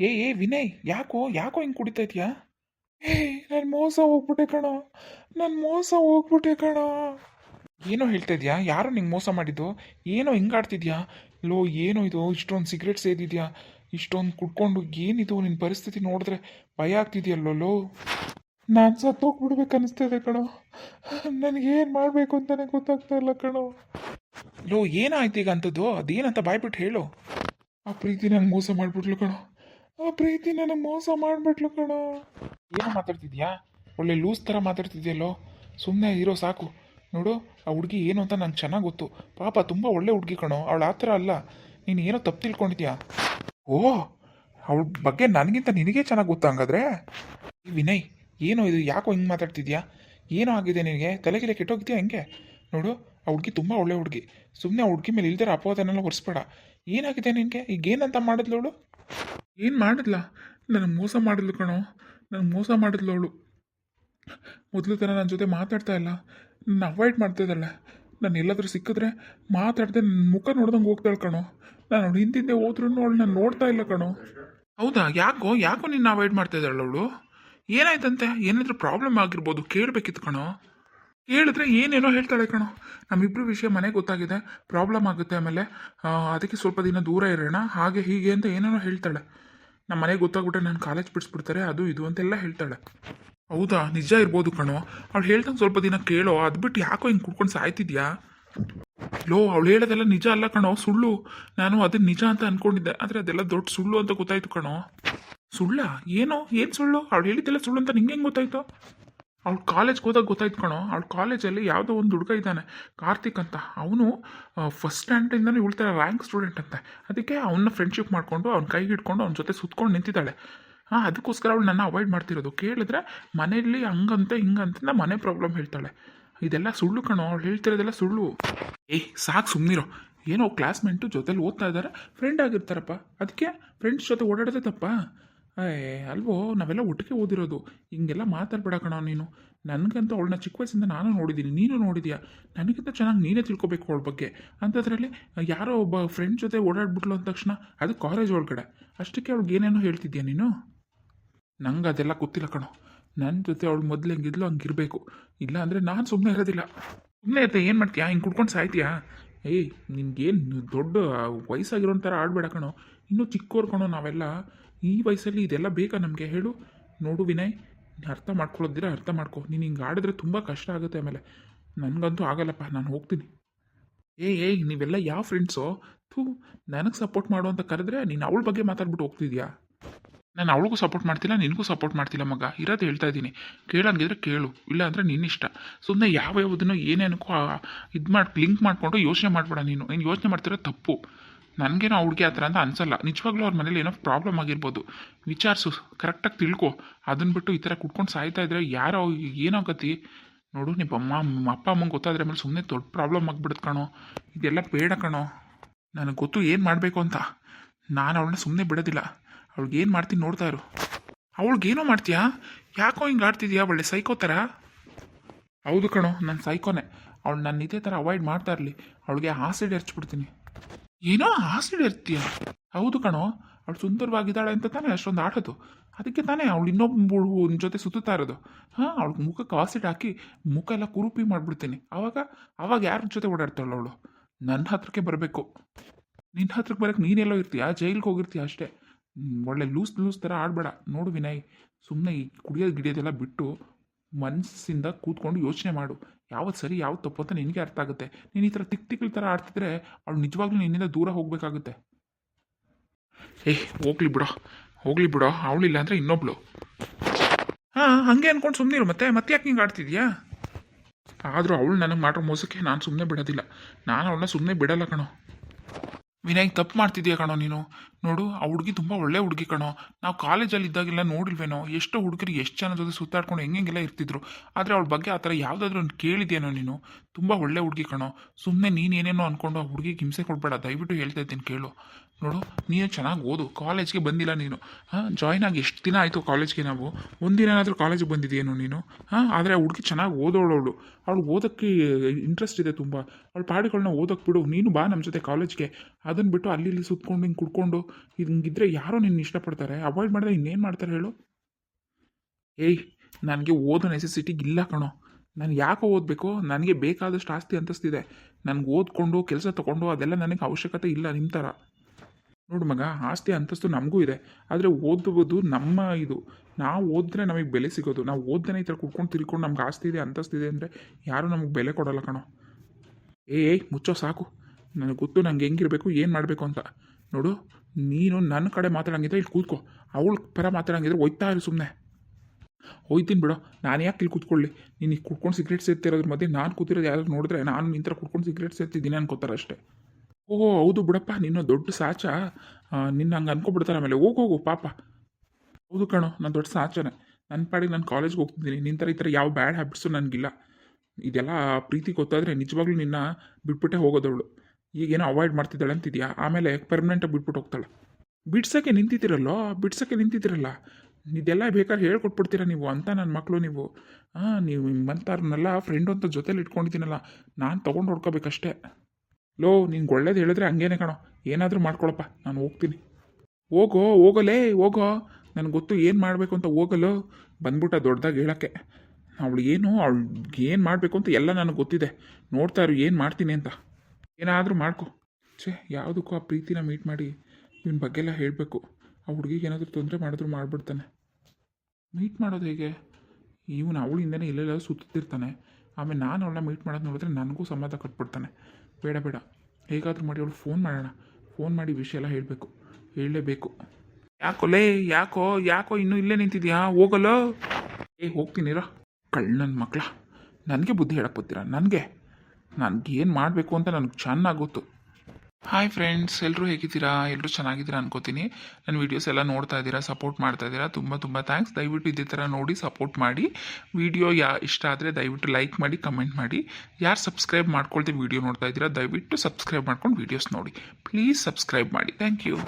ಏ ಏ, ವಿನಯ್, ಯಾಕೋ ಯಾಕೋ ಹಿಂಗೆ ಕುಡಿತಾ ಇದೆಯಾ? ಏ, ನಾನು ಮೋಸ ಹೋಗ್ಬಿಟ್ಟೆ ಕಣೋ. ನಾನು ಮೋಸ ಹೋಗ್ಬಿಟ್ಟೆ ಕಣೋ. ಏನೋ ಹೇಳ್ತಾ ಇದೆಯಾ? ಯಾರು ನಿಂಗೆ ಮೋಸ ಮಾಡಿದ್ದು? ಏನೋ ಹಿಂಗೆ ಆಡ್ತಿದ್ಯಾ? ಲೋ, ಏನೋ ಇದು? ಇಷ್ಟೊಂದು ಸಿಗರೇಟ್ ಸೇದಿದ್ಯಾ? ಇಷ್ಟೊಂದು ಕುಡ್ಕೊಂಡು ಏನಿದು ನಿನ್ನ ಪರಿಸ್ಥಿತಿ ನೋಡಿದ್ರೆ ಭಯ ಆಗ್ತಿದ್ಯಲ್ಲೋ, ಲೋ. ನಾನು ಸತ್ತೋಗ್ಬಿಡ್ಬೇಕು ಅನಿಸ್ತಿದೆ ಕಣೋ ನನಗೇನು ಮಾಡಬೇಕು ಅಂತಲೇ ಗೊತ್ತಾಗ್ತಾ ಇಲ್ಲ ಕಣೋ. ಲೋ, ಏನಾಯ್ತು ಈಗ ಅಂಥದ್ದು? ಅದೇನಂತ ಬಾಯ್ಬಿಟ್ಟು ಹೇಳು. ಆ ಪ್ರೀತಿ ನಂಗೆ ಮೋಸ ಮಾಡಿಬಿಟ್ಲು ಕಣೋ. ಆ ಪ್ರೀತಿ ನನಗೆ ಮೋಸ ಮಾಡಿಬಿಟ್ಲು ಕಣೋ. ಏನು ಮಾತಾಡ್ತಿದ್ಯಾ? ಒಳ್ಳೆ ಲೂಸ್ ಥರ ಮಾತಾಡ್ತಿದ್ಯಲ್ಲೋ. ಸುಮ್ಮನೆ ಇರೋ ಸಾಕು. ನೋಡು, ಆ ಹುಡುಗಿ ಏನು ಅಂತ ನಂಗೆ ಚೆನ್ನಾಗಿ ಗೊತ್ತು. ಪಾಪ ತುಂಬ ಒಳ್ಳೆ ಹುಡುಗಿ ಕಣೋ. ಅವಳು ಆ ಥರ ಅಲ್ಲ. ನೀನು ಏನೋ ತಪ್ಪು ತಿಳ್ಕೊಂಡಿದ್ಯಾ? ಓ, ಅವಳ ಬಗ್ಗೆ ನನಗಿಂತ ನಿನಗೆ ಚೆನ್ನಾಗಿ ಗೊತ್ತು ಹಂಗಾದ್ರೆ? ವಿನಯ್, ಏನೋ ಇದು ಯಾಕೋ ಹಿಂಗೆ ಮಾತಾಡ್ತಿದ್ಯಾ? ಏನೋ ಆಗಿದೆ ನಿನಗೆ? ತಲೆಗೆಲೆ ಕೆಟ್ಟೋಗಿದ್ಯಾ ಹೆಂಗೆ? ನೋಡು, ಆ ಹುಡುಗಿ ತುಂಬ ಒಳ್ಳೆ ಹುಡುಗಿ. ಸುಮ್ಮನೆ ಆ ಹುಡುಗಿ ಮೇಲೆ ಇಲ್ದಿರ ಅಪವಾದನೆಲ್ಲ ಹೊರಿಸ್ಬೇಡ ಏನಾಗಿದೆ ನಿನಗೆ? ಈಗ ಏನಂತ ಮಾಡಿದ್ಲು ಅವಳು? ಏನು ಮಾಡಿದ್ಲ? ನನಗೆ ಮೋಸ ಮಾಡಿದ್ಲು ಕಣೋ. ನನಗೆ ಮೋಸ ಮಾಡಿದ್ಲು ಅವಳು. ಮೊದಲು ಥರ ನನ್ನ ಜೊತೆ ಮಾತಾಡ್ತಾ ಇಲ್ಲ. ನನ್ನ ಅವಾಯ್ಡ್ ಮಾಡ್ತಿದ್ದಾಳೆ ನಾನು ಎಲ್ಲಾದರೂ ಸಿಕ್ಕಿದ್ರೆ ಮಾತಾಡದೆ ನನ್ನ ಮುಖ ನೋಡ್ದಂಗೆ ಹೋಗ್ತಾಳೆ ಕಣೋ. ನಾನು ಅವಳು ಹಿಂದಿಂದೆ ಹೋದ್ರೂ ಅವಳು ನಾನು ನೋಡ್ತಾ ಇಲ್ಲ ಕಣೋ. ಹೌದಾ? ಯಾಕೋ? ಯಾಕೋ ನಿನ್ನ ಅವಾಯ್ಡ್ ಮಾಡ್ತಾ ಇದ್ದಾಳೆ ಅವಳು? ಏನಾಯ್ತಂತೆ? ಏನಾದರೂ ಪ್ರಾಬ್ಲಮ್ ಆಗಿರ್ಬೋದು. ಕೇಳಬೇಕಿತ್ತು ಕಣೋ. ಕೇಳಿದ್ರೆ ಏನೇನೋ ಹೇಳ್ತಾಳೆ ಕಣೋ. ನಮ್ಮಿಬ್ಬರು ವಿಷಯ ಮನೆಗೆ ಗೊತ್ತಾಗಿದೆ. ಪ್ರಾಬ್ಲಮ್ ಆಗುತ್ತೆ ಆಮೇಲೆ. ಅದಕ್ಕೆ ಸ್ವಲ್ಪ ದಿನ ದೂರ ಇರೋಣ. ಹಾಗೆ ಹೀಗೆ ಅಂತ ಏನೇನೋ ಹೇಳ್ತಾಳೆ. ನಮ್ಮ ಮನೆಗೆ ಗೊತ್ತಾಗ್ಬಿಟ್ರೆ ನಾನು ಕಾಲೇಜ್ ಬಿಡಿಸ್ಬಿಡ್ತಾರೆ, ಅದು ಇದು ಅಂತೆಲ್ಲ ಹೇಳ್ತಾಳೆ. ಹೌದಾ? ನಿಜ ಇರ್ಬೋದು ಕಣೋ. ಅವಳು ಹೇಳ್ದಂಗೆ ಸ್ವಲ್ಪ ದಿನ ಕೇಳೋ, ಅದು ಬಿಟ್ಟು ಯಾಕೋ ಹಿಂಗೆ ಕುಡ್ಕೊಂಡು ಸಾಯ್ತಿದ್ಯಾ? ಲೋ, ಅವಳು ಹೇಳೋದೆಲ್ಲ ನಿಜ ಅಲ್ಲ ಕಣೋ, ಸುಳ್ಳು. ನಾನು ಅದನ್ನ ನಿಜ ಅಂತ ಅನ್ಕೊಂಡಿದ್ದೆ, ಆದರೆ ಅದೆಲ್ಲ ದೊಡ್ಡ ಸುಳ್ಳು ಅಂತ ಗೊತ್ತಾಯ್ತು ಕಣೋ. ಸುಳ್ಳ? ಏನೋ? ಏನು ಸುಳ್ಳು? ಅವಳು ಹೇಳಿದ್ದೆಲ್ಲ ಸುಳ್ಳು ಅಂತ ನಿಂಗೆ ಹೆಂಗೆ ಗೊತ್ತಾಯ್ತು? ಅವ್ಳು ಕಾಲೇಜ್ಗೆ ಹೋದಾಗ ಗೊತ್ತಾಯ್ತು ಕಣೋ. ಅವ್ಳ ಕಾಲೇಜಲ್ಲಿ ಯಾವುದೋ ಒಂದು ಹುಡುಗ ಇದ್ದಾನೆ, ಕಾರ್ತಿಕ್ ಅಂತ. ಅವನು ಫಸ್ಟ್ ಸ್ಟ್ಯಾಂಡರ್ಡಿಂದನೂ ಇವಳ್ತಾರೆ ರ್ಯಾಂಕ್ ಸ್ಟೂಡೆಂಟ್ ಅಂತ. ಅದಕ್ಕೆ ಅವನ್ನ ಫ್ರೆಂಡ್ಶಿಪ್ ಮಾಡಿಕೊಂಡು, ಅವ್ನ ಕೈಗೆ ಹಿಡ್ಕೊಂಡು, ಅವ್ನ ಜೊತೆ ಸುತ್ಕೊಂಡು ನಿಂತಿದ್ದಾಳೆ. ಹಾಂ ಅದಕ್ಕೋಸ್ಕರ ಅವಳು ನನ್ನ ಅವಾಯ್ಡ್ ಮಾಡ್ತಿರೋದು. ಕೇಳಿದ್ರೆ ಮನೆಯಲ್ಲಿ ಹಂಗಂತೆ, ಹಿಂಗಂತ ಮನೆ ಪ್ರಾಬ್ಲಮ್ ಹೇಳ್ತಾಳೆ. ಇದೆಲ್ಲ ಸುಳ್ಳು ಕಣೋ. ಅವ್ಳು ಹೇಳ್ತಿರೋದೆಲ್ಲ ಸುಳ್ಳು. ಏಯ್, ಸಾಕು ಸುಮ್ಮನಿರೋ ಏನೋ ಕ್ಲಾಸ್ಮೇಟು ಜೊತೆಲಿ ಓದ್ತಾ ಇದ್ದಾರೆ ಫ್ರೆಂಡ್ ಆಗಿರ್ತಾರಪ್ಪ. ಅದಕ್ಕೆ ಫ್ರೆಂಡ್ಸ್ ಜೊತೆ ಓಡಾಡೋದೇ ತಪ್ಪ? ಏ, ಅಲ್ವೋ, ನಾವೆಲ್ಲ ಒಟ್ಟಿಗೆ ಓದಿರೋದು. ಹಿಂಗೆಲ್ಲ ಮಾತಾಡ್ಬೇಡ ಕಣ ನೀನು. ನನಗಂತೂ ಅವಳನ್ನ ಚಿಕ್ಕ ವಯಸ್ಸಿಂದ ನಾನು ನೋಡಿದ್ದೀನಿ. ನೀನು ನೋಡಿದ್ಯಾ? ನನಗಿಂತ ಚೆನ್ನಾಗಿ ನೀನೇ ತಿಳ್ಕೊಬೇಕು ಅವಳ ಬಗ್ಗೆ. ಅಂಥದ್ರಲ್ಲಿ ಯಾರೋ ಒಬ್ಬ ಫ್ರೆಂಡ್ ಜೊತೆ ಓಡಾಡ್ಬಿಟ್ಲು ಅಂದ ತಕ್ಷಣ ಅದು ಕಾಲೇಜ್ ಒಳಗಡೆ. ಅಷ್ಟಕ್ಕೆ ಅವ್ಳಿಗೆ ಏನೇನೋ ಹೇಳ್ತಿದ್ಯಾ ನೀನು? ನಂಗೆ ಅದೆಲ್ಲ ಗೊತ್ತಿಲ್ಲ ಕಣೋ. ನನ್ನ ಜೊತೆ ಅವಳು ಮೊದಲು ಹೆಂಗಿದ್ಲು ಹಂಗಿರಬೇಕು. ಇಲ್ಲ ಅಂದರೆ ನಾನು ಸುಮ್ಮನೆ ಇರೋದಿಲ್ಲ. ಸುಮ್ಮನೆ ಇರ್ತೆ, ಏನು ಮಾಡ್ತೀಯಾ? ಹಿಂಗೆ ಕುಡ್ಕೊಂಡು ಸಾಯ್ತೀಯಾ? ಏಯ್, ನಿನ್ಗೇನು ದೊಡ್ಡ ವಯಸ್ಸಾಗಿರೋ ಥರ ಆಡಬೇಡ ಕಣೋ. ಇನ್ನೂ ಚಿಕ್ಕವ್ರು ಕಣೋ ನಾವೆಲ್ಲ. ಈ ವಯಸ್ಸಲ್ಲಿ ಇದೆಲ್ಲ ಬೇಕಾ ನಮಗೆ? ಹೇಳು. ನೋಡು ವಿನಯ್ ಅರ್ಥ ಮಾಡ್ಕೊಳ್ಳೋದಿರ ಅರ್ಥ ಮಾಡ್ಕೊ. ನೀನು ಹಿಂಗೆ ಆಡಿದ್ರೆ ತುಂಬ ಕಷ್ಟ ಆಗುತ್ತೆ ಆಮೇಲೆ. ನನಗಂತೂ ಆಗಲ್ಲಪ್ಪ, ನಾನು ಹೋಗ್ತೀನಿ. ಏಯ್ ಏಯ್, ನೀವೆಲ್ಲ ಯಾವ ಫ್ರೆಂಡ್ಸೋ ಥೂ, ನನಗೆ ಸಪೋರ್ಟ್ ಮಾಡು ಅಂತ ಕರೆದ್ರೆ ನೀನು ಅವಳ ಬಗ್ಗೆ ಮಾತಾಡ್ಬಿಟ್ಟು ಹೋಗ್ತಿದ್ಯಾ? ನಾನು ಅವಳಿಗೂ ಸಪೋರ್ಟ್ ಮಾಡ್ತಿಲ್ಲ, ನಿನಗೂ ಸಪೋರ್ಟ್ ಮಾಡ್ತಿಲ್ಲ ಮಗ. ಇರೋದು ಹೇಳ್ತಾ ಇದ್ದೀನಿ. ಕೇಳಂಗಿದ್ರೆ ಕೇಳು. ಇಲ್ಲ ಅಂದರೆ ನಿನ್ನಿಷ್ಟ. ಸುಮ್ಮನೆ ಯಾವ ಯಾವುದನ್ನು ಏನೇನಕ್ಕೂ ಇದು ಮಾಡಿ ಲಿಂಕ್ ಮಾಡಿಕೊಂಡು ಯೋಚನೆ ಮಾಡಬೇಡ ನೀನು. ನೀನು ಯೋಚನೆ ಮಾಡ್ತಿರೋ ತಪ್ಪು. ನನಗೇನೋ ಅವ್ಳಿಗೆ ಆ ಥರ ಅಂತ ಅನ್ಸಲ್ಲ. ನಿಜವಾಗ್ಲೂ ಅವ್ರ ಮನೇಲಿ ಏನೋ ಪ್ರಾಬ್ಲಮ್ ಆಗಿರ್ಬೋದು. ವಿಚಾರಿಸು ಕರೆಕ್ಟಾಗಿ ತಿಳ್ಕೊ. ಅದನ್ನ ಬಿಟ್ಟು ಈ ಥರ ಕುಟ್ಕೊಂಡು ಸಾಯ್ತಾ ಇದ್ರೆ ಯಾರೋ ಏನಾಗತ್ತಿ ನೋಡು ನಿಮ್ಮ ಅಮ್ಮ ಅಪ್ಪ, ಅಮ್ಮಂಗೆ ಗೊತ್ತಾದ್ರೆ ಆಮೇಲೆ ಸುಮ್ಮನೆ ದೊಡ್ಡ ಪ್ರಾಬ್ಲಮ್ ಆಗಿಬಿಡುತ್ತೆ ಕಣೋ. ಇದೆಲ್ಲ ಬೇಡ ಕಣೋ. ನನಗೆ ಗೊತ್ತು ಏನು ಮಾಡಬೇಕು ಅಂತ. ನಾನು ಅವಳನ್ನ ಸುಮ್ಮನೆ ಬಿಡೋದಿಲ್ಲ. ಅವಳಿಗೆ ಏನು ಮಾಡ್ತೀನಿ ನೋಡ್ತಾ ಇರು. ಅವಳಿಗೇನೋ ಮಾಡ್ತೀಯಾ? ಯಾಕೋ ಹಿಂಗೆ ಆಡ್ತಿದ್ಯಾ ಒಳ್ಳೆ ಸೈಕೋ ಥರ ಹೌದು ಕಣೋ, ನಾನು ಸೈಕೋನೆ. ಅವಳು ನನ್ನ ಇದೇ ಥರ ಅವಾಯ್ಡ್ ಮಾಡ್ತಾ ಇರಲಿ. ಅವಳಿಗೆ ಆಸಿಡ್ ಎರ್ಚ್ಬಿಡ್ತೀನಿ. ಏನೋ ಆಸಿಡ್ ಎರ್ತೀಯ? ಹೌದು ಕಣೋ, ಅವಳು ಸುಂದರವಾಗಿದ್ದಾಳೆ ಅಂತ ತಾನೇ ಅಷ್ಟೊಂದು ಆಡೋದು. ಅದಕ್ಕೆ ತಾನೇ ಅವಳು ಇನ್ನೊಬ್ಬ ನಿನ್ನ ಜೊತೆ ಸುತ್ತುತ್ತಾ ಇರೋದು. ಹಾಂ ಅವಳು ಮುಖಕ್ಕೆ ಆಸಿಡ್ ಹಾಕಿ ಮುಖ ಎಲ್ಲ ಕುರುಪಿ ಮಾಡಿಬಿಡ್ತೀನಿ. ಆವಾಗ ಆವಾಗ ಯಾರ ಜೊತೆ ಓಡಾಡ್ತಾಳೆ ಅವಳು? ನನ್ನ ಹತ್ರಕ್ಕೆ ಬರಬೇಕು. ನಿನ್ನ ಹತ್ರಕ್ಕೆ ಬರೋಕ್ಕೆ ನೀನೆಲ್ಲೋ ಇರ್ತೀಯಾ? ಜೈಲಿಗೆ ಹೋಗಿರ್ತೀಯ ಅಷ್ಟೇ? ಒಳ್ಳೆ ಲೂಸ್ ಲೂಸ್ ಥರ ಆಡಬೇಡ. ನೋಡು ವಿನಯ್ ಸುಮ್ಮನೆ ಈ ಕುಡಿಯೋದು ಗಿಡಿಯೋದೆಲ್ಲ ಬಿಟ್ಟು ಮನಸ್ಸಿಂದ ಕೂತ್ಕೊಂಡು ಯೋಚನೆ ಮಾಡು. ಯಾವತ್ತು ಸರಿ ಯಾವ್ದು ತಪ್ಪು ಅಂತ ನಿನಗೆ ಅರ್ಥ ಆಗುತ್ತೆ. ನೀನು ಈ ಥರ ತಿಕ್ ತಿಕ್ಲ್ ಥರ ಆಡ್ತಿದ್ರೆ ಅವಳು ನಿಜವಾಗ್ಲೂ ನಿನ್ನಿಂದ ದೂರ ಹೋಗಬೇಕಾಗುತ್ತೆ. ಏ, ಹೋಗ್ಲಿ ಬಿಡೋ. ಹೋಗ್ಲಿ ಬಿಡೋ. ಅವಳಿಲ್ಲ ಅಂದರೆ ಇನ್ನೊಬ್ಳು. ಹಾಂ, ಹಾಗೆ ಸುಮ್ಮನೆ ಇರು ಮತ್ತೆ. ಮತ್ತೆ ಯಾಕೆ ಹಿಂಗೆ ಆಡ್ತಿದ್ಯಾ? ಆದರೂ ಅವಳು ನನಗೆ ಮಾಡೋ ಮೋಸಕ್ಕೆ ನಾನು ಸುಮ್ಮನೆ ಬಿಡೋದಿಲ್ಲ. ನಾನು ಅವಳನ್ನ ಸುಮ್ಮನೆ ಬಿಡಲ್ಲ ಕಣೋ. ವಿನಯ್ ತಪ್ಪು ಮಾಡ್ತಿದ್ಯಾ ಕಣೋ ನೀನು? ನೋಡು, ಆ ಹುಡುಗಿ ತುಂಬ ಒಳ್ಳೆ ಹುಡುಗಿ ಕಣೋ. ನಾವು ಕಾಲೇಜಲ್ಲಿ ಇದ್ದಾಗೆಲ್ಲ ನೋಡಿಲ್ವೇನೋ? ಎಷ್ಟೋ ಹುಡುಗರು ಎಷ್ಟು ಜನ ಜೊತೆ ಸುತ್ತಾಡ್ಕೊಂಡು ಹೆಂಗೆಲ್ಲ ಇರ್ತಿದ್ರು. ಆದರೆ ಅವಳ ಬಗ್ಗೆ ಆ ಥರ ಯಾವುದಾದ್ರೂ ಒಂದು ಕೇಳಿದ್ಯೇನೋ ನೀನು? ತುಂಬ ಒಳ್ಳೆ ಹುಡುಗಿ ಕಣೋ. ಸುಮ್ಮನೆ ನೀನು ಏನೇನೋ ಅಂದ್ಕೊಂಡು ಆ ಹುಡುಗಿಗೆ ಹಿಂಸೆ ಕೊಡಬೇಡ. ದಯವಿಟ್ಟು ಹೇಳ್ತಾ ಇದ್ದೀನಿ, ಕೇಳು. ನೋಡು, ನೀನು ಚೆನ್ನಾಗಿ ಓದು. ಕಾಲೇಜ್ಗೆ ಬಂದಿಲ್ಲ ನೀನು. ಹಾಂ ಜಾಯ್ನ್ ಆಗಿ ಎಷ್ಟು ದಿನ ಆಯಿತು ಕಾಲೇಜ್ಗೆ ನಾವು? ಒಂದಿನ ಏನಾದರೂ ಕಾಲೇಜಿಗೆ ಬಂದಿದೆಯೇನು ನೀನು? ಹಾಂ, ಆದರೆ ಆ ಹುಡುಗಿ ಚೆನ್ನಾಗಿ ಓದೋಳವಳು ಅವಳು. ಅವಳು ಓದೋಕ್ಕೆ ಇಂಟ್ರೆಸ್ಟ್ ಇದೆ ತುಂಬ. ಅವಳು ಪಾಡಿಗಳನ್ನ ಓದೋಕೆ ಬಿಡು. ನೀನು ಬಾ ನಮ್ಮ ಜೊತೆ ಕಾಲೇಜ್ಗೆ. ಅದನ್ನು ಬಿಟ್ಟು ಅಲ್ಲಿ ಇಲ್ಲಿ ಸುತ್ಕೊಂಡು ಹಿಂಗೆ ಕುಡ್ಕೊಂಡು ಹಿಂಗಿದ್ರೆ ಯಾರೋ ನಿನ್ನ ಇಷ್ಟಪಡ್ತಾರೆ? ಅವಾಯ್ಡ್ ಮಾಡಿದ್ರೆ ಇನ್ನೇನು ಮಾಡ್ತಾರೆ ಹೇಳು? ಏಯ್, ನನಗೆ ಓದೋ ನೆಸೆಸಿಟಿ ಇಲ್ಲ ಕಣೋ. ನಾನು ಯಾಕೋ ಓದಬೇಕು? ನನಗೆ ಬೇಕಾದಷ್ಟು ಆಸ್ತಿ ಅಂತಸ್ತಿದೆ. ನನಗೆ ಓದ್ಕೊಂಡು, ಕೆಲಸ ತಗೊಂಡು ಅದೆಲ್ಲ ನನಗೆ ಅವಶ್ಯಕತೆ ಇಲ್ಲ ನಿಮ್ಮ ಥರ ನೋಡು ಮಗ, ಆಸ್ತಿ ಅಂತಸ್ತು ನಮಗೂ ಇದೆ. ಆದರೆ ಓದುವುದು ನಮ್ಮ ಇದು. ನಾವು ಓದಿದ್ರೆ ನಮಗೆ ಬೆಲೆ ಸಿಗೋದು. ನಾವು ಓದ್ದನೇ ಈ ಥರ ಕುಡ್ಕೊಂಡು ತಿರ್ಕೊಂಡು ನಮ್ಗೆ ಆಸ್ತಿ ಇದೆ, ಅಂತಸ್ತು ಇದೆ ಅಂದರೆ ಯಾರೂ ನಮಗೆ ಬೆಲೆ ಕೊಡೋಲ್ಲ ಕಣೋ. ಏ ಏಯ್ ಮುಚ್ಚೋ, ಸಾಕು. ನನಗೆ ಗೊತ್ತು ನಂಗೆ ಹೆಂಗಿರಬೇಕು, ಏನು ಮಾಡಬೇಕು ಅಂತ. ನೋಡು, ನೀನು ನನ್ನ ಕಡೆ ಮಾತಾಡಂಗಿದ್ರೆ ಇಲ್ಲಿ ಕೂತ್ಕೋ. ಅವಳ ಪರ ಮಾತಾಡಂಗಿದ್ರೆ ಒಯ್ತಾ ಇರು ಸುಮ್ಮನೆ ಹೋಯ್ತೀನಿ ಬಿಡೋ. ನಾನು ಯಾಕೆ ಇಲ್ಲಿ ಕೂತ್ಕೊಳ್ಳಿ? ನೀನು ಈಗ ಕುಡ್ಕೊಂಡು ಸಿಗ್ರೆಟ್ ಸೇರ್ತಿರೋದ್ರ ಮಧ್ಯೆ ನಾನು ಕೂತಿರೋದು ಯಾರು ನೋಡಿದ್ರೆ ನಾನು ನಿಂತರ ಕುಡ್ಕೊಂಡು ಸಿಗ್ರೆಟ್ ಸೇರ್ತಿದ್ದೀನಿ ಅನ್ಕೋತಾರೆ ಅಷ್ಟೇ ಓಹೋ, ಹೌದು ಬಿಡಪ್ಪ, ನಿನ್ನ ದೊಡ್ಡ ಸಾಚ. ನಿನ್ನ ಹಂಗೆ ಅನ್ಕೊಬಿಡ್ತಾರೆ ಆಮೇಲೆ. ಹೋಗು ಹೋಗು, ಪಾಪ. ಹೌದು ಕಣೋ, ನಾನು ದೊಡ್ಡ ಸಾಚನೆ. ನನ್ನ ಪಾಡಿಗೆ ನಾನು ಕಾಲೇಜ್ಗೆ ಹೋಗ್ತಿದ್ದೀನಿ. ನಿನ್ನ ಥರ ಈ ಥರ ಯಾವ ಬ್ಯಾಡ್ ಹ್ಯಾಬಿಟ್ಸು ನನಗಿಲ್ಲ. ಇದೆಲ್ಲ ಪ್ರೀತಿ ಗೊತ್ತಾದರೆ ನಿಜವಾಗ್ಲೂ ನಿನ್ನ ಬಿಟ್ಬಿಟ್ಟೆ ಹೋಗೋದವಳು. ಈಗೇನೋ ಅವಾಯ್ಡ್ ಮಾಡ್ತಿದ್ದಾಳೆ ಅಂತಿದ್ಯಾ? ಆಮೇಲೆ ಪರ್ಮನೆಂಟಾಗಿ ಬಿಟ್ಬಿಟ್ಟು ಹೋಗ್ತಾಳೆ. ಬಿಡ್ಸೋಕ್ಕೆ ನಿಂತಿದ್ದೀರಲ್ಲೋ? ಬಿಡ್ಸೋಕ್ಕೆ ನಿಂತಿದ್ದೀರಲ್ಲ? ಇದೆಲ್ಲ ಬೇಕಾದ್ರೆ ಹೇಳ್ಕೊಟ್ಬಿಡ್ತೀರ ನೀವು? ಅಂತ ನನ್ನ ಮಕ್ಕಳು ನೀವು. ಹಾಂ ನೀವು ನಿಮ್ಮಂಥವ್ರನ್ನೆಲ್ಲ ಫ್ರೆಂಡು ಅಂತ ಜೊತೇಲಿ ಇಟ್ಕೊಂಡಿದ್ದೀನಲ್ಲ. ನಾನು ತೊಗೊಂಡು ಹೊಡ್ಕೋಬೇಕಷ್ಟೇ. ಲೋ ನಿಂಗೆ ಒಳ್ಳೇದು ಹೇಳಿದ್ರೆ ಹಂಗೇನೆ ಕಣೋ. ಏನಾದರೂ ಮಾಡ್ಕೊಳಪ್ಪ, ನಾನು ಹೋಗ್ತೀನಿ. ಹೋಗೋ, ಹೋಗಲೇ, ಹೋಗೋ. ನನಗೆ ಗೊತ್ತು ಏನು ಮಾಡಬೇಕು ಅಂತ ಹೋಗಲು. ಬಂದ್ಬಿಟ್ಟ ದೊಡ್ಡದಾಗಿ ಹೇಳೋಕ್ಕೆ. ಅವಳು ಏನು ಅವಳಿಗೆ ಏನು ಮಾಡಬೇಕು ಅಂತ ಎಲ್ಲ ನನಗೆ ಗೊತ್ತಿದೆ. ನೋಡ್ತಾ ಇರು, ಏನು ಮಾಡ್ತೀನಿ ಅಂತ. ಏನಾದರೂ ಮಾಡ್ಕೊ. ಛೇ, ಯಾವುದಕ್ಕೂ ಆ ಪ್ರೀತಿನ ಮೀಟ್ ಮಾಡಿ ಇವನ ಬಗ್ಗೆ ಎಲ್ಲ ಹೇಳಬೇಕು. ಆ ಹುಡುಗಿಗೆ ಏನಾದರೂ ತೊಂದರೆ ಮಾಡಿದ್ರು ಮಾಡಿಬಿಡ್ತಾನೆ. ಮೀಟ್ ಮಾಡೋದು ಹೇಗೆ? ಇವನು ಅವಳಿಂದನೇ ಇಲ್ಲೆಲ್ಲ ಸುತ್ತಿರ್ತಾನೆ. ಆಮೇಲೆ ನಾನು ಅವಳನ್ನ ಮೀಟ್ ಮಾಡೋದು ನೋಡಿದ್ರೆ ನನಗೂ ಸಂಬಂಧ ಕಟ್ಬಿಡ್ತಾನೆ. ಬೇಡ ಬೇಡ. ಹೇಗಾದರೂ ಮಾಡಿ, ಅವಳು ಫೋನ್ ಮಾಡೋಣ. ಫೋನ್ ಮಾಡಿ ವಿಷಯ ಎಲ್ಲ ಹೇಳಬೇಕು. ಹೇಳಲೇಬೇಕು. ಯಾಕೋ, ಲೇ, ಯಾಕೋ ಯಾಕೋ ಇನ್ನೂ ಇಲ್ಲೇ ನಿಂತಿದ್ಯಾ? ಹೋಗಲ್ಲೋ ಏ ಹೋಗ್ತೀನಿರ ಕಳ್ ನನ್ನ ಮಕ್ಕಳ ನನಗೆ ಬುದ್ಧಿ ಹೇಳಕ್ಕೆ ಬರ್ತೀರಾ? ನನಗೆ? ನನಗೇನು ಮಾಡಬೇಕು ಅಂತ ನನಗೆ ಚೆನ್ನಾಗಿ ಗೊತ್ತು. ಹಾಯ್ ಫ್ರೆಂಡ್ಸ್ ಎಲ್ಲರೂ ಹೇಗಿದ್ದೀರಾ? ಎಲ್ಲರೂ ಚೆನ್ನಾಗಿದ್ದೀರಾ ಅನ್ಕೋತೀನಿ. ನನ್ನ ವೀಡಿಯೋಸ್ ಎಲ್ಲ ನೋಡ್ತಾ ಇದ್ದೀರಾ ಸಪೋರ್ಟ್ ಮಾಡ್ತಾ ಇದ್ದೀರಾ, ತುಂಬ ತುಂಬ ಥ್ಯಾಂಕ್ಸ್ ದಯವಿಟ್ಟು ಇದೇ ಥರ ನೋಡಿ ಸಪೋರ್ಟ್ ಮಾಡಿ. ವಿಡಿಯೋ ಯಾ ಇಷ್ಟ ಆದರೆ ದಯವಿಟ್ಟು ಲೈಕ್ ಮಾಡಿ ಕಮೆಂಟ್ ಮಾಡಿ. ಯಾರು ಸಬ್ಸ್ಕ್ರೈಬ್ ಮಾಡ್ಕೊಳ್ತೀವಿ ವಿಡಿಯೋ ನೋಡ್ತಾ ಇದ್ದೀರಾ, ದಯವಿಟ್ಟು ಸಬ್ಸ್ಕ್ರೈಬ್ ಮಾಡ್ಕೊಂಡು ವೀಡಿಯೋಸ್ ನೋಡಿ. ಪ್ಲೀಸ್ ಸಬ್ಸ್ಕ್ರೈಬ್ ಮಾಡಿ. Thank you